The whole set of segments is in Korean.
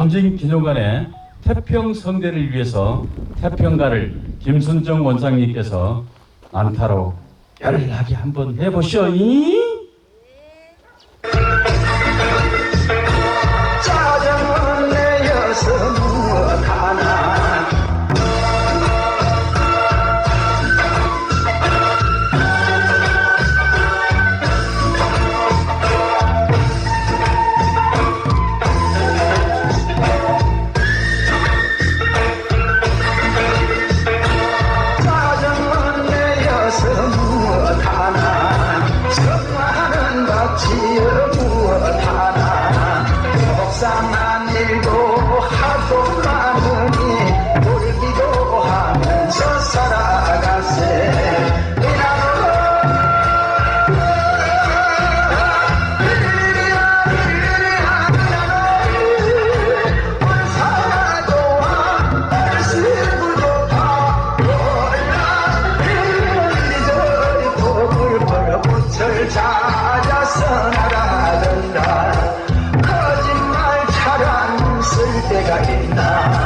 함진 기념관의 태평성대를 위해서 태평가를 김순정 원장님께서 난타로 열나게 한번 해보시오. 이? I'm not Hind.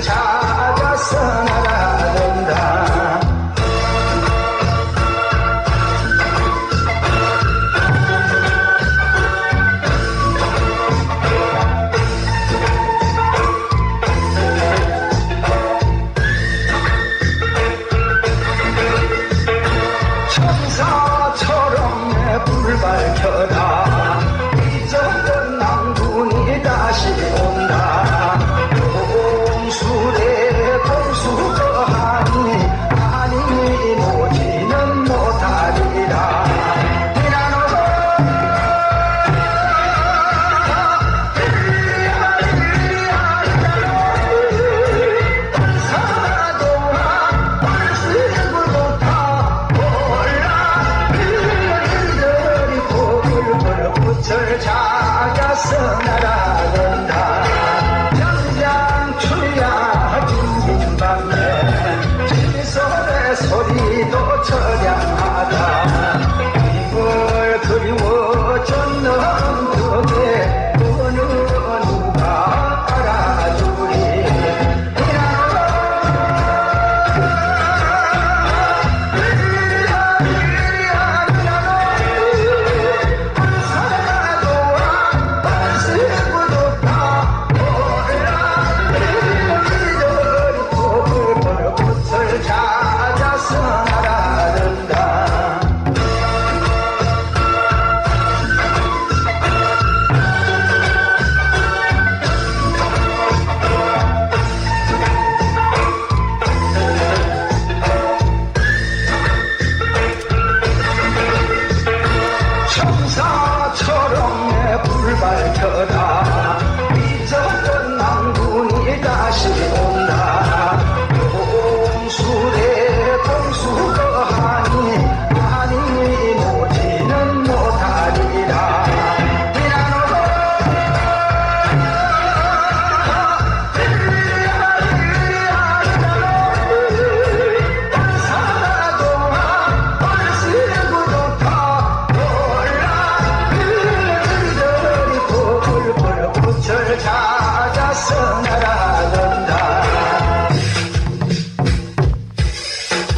찾았어. 저를 찾아서 나라 তা